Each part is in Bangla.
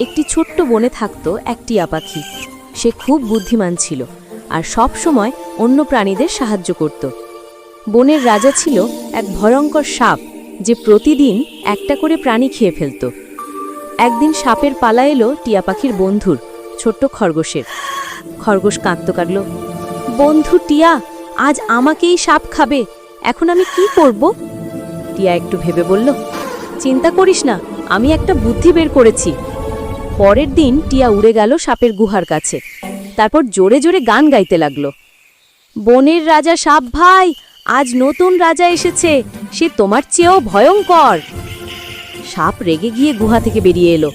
একটি ছোট্ট বনে থাকত এক টিয়া পাখি। সে খুব বুদ্ধিমান ছিল আর সব সময় অন্য প্রাণীদের সাহায্য করত। বনের রাজা ছিল এক ভয়ঙ্কর সাপ যে প্রতিদিন একটা করে প্রাণী খেয়ে ফেলত। একদিন সাপের পালা এলো টিয়া পাখির বন্ধুর, ছোট্ট খরগোশের। খরগোশ কাঁদতে কাটল বন্ধু টিয়া, আজ আমাকেই সাপ খাবে, এখন আমি কি করব? টিয়া একটু ভেবে বলল, চিন্তা করিস না, আমি একটা বুদ্ধি বের করেছি। পরের দিন টিয়া উড়ে গেল সাপের গুহার কাছে। তারপর জোরে জোরে গান গাইতে লাগল। বনের রাজা, সাপ ভাই, আজ নতুন রাজা এসেছে। সে তোমার চেয়েও ভয়ঙ্কর। সাপ রেগে গিয়ে গুহা থেকে বেরিয়ে এলো।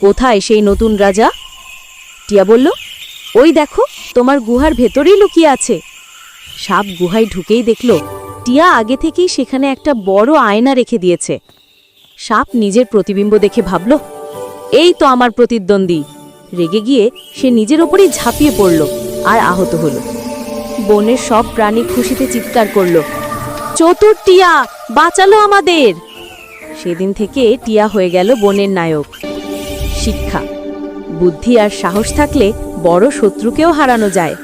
কোথায় সেই নতুন রাজা? টিয়া বলল, ওই দেখো, তোমার গুহার ভেতরেই লুকিয়ে আছে। সাপ গুহায় ঢুকেই দেখল, টিয়া আগে থেকেই সেখানে একটা বড় আয়না রেখে দিয়েছে। সাপ নিজের প্রতিবিম্ব দেখে ভাবল এই তো আমার প্রতিদ্বন্দ্বী। রেগে গিয়ে সে নিজের ওপরই ঝাঁপিয়ে পড়ল আর আহত হলো। বনের সব প্রাণী খুশিতে চিৎকার করল, চতুর টিয়া, বাঁচালো আমাদের! সেদিন থেকে টিয়া হয়ে গেল বনের নায়ক। শিক্ষা, বুদ্ধি আর সাহস থাকলে বড় শত্রুকেও হারানো যায়।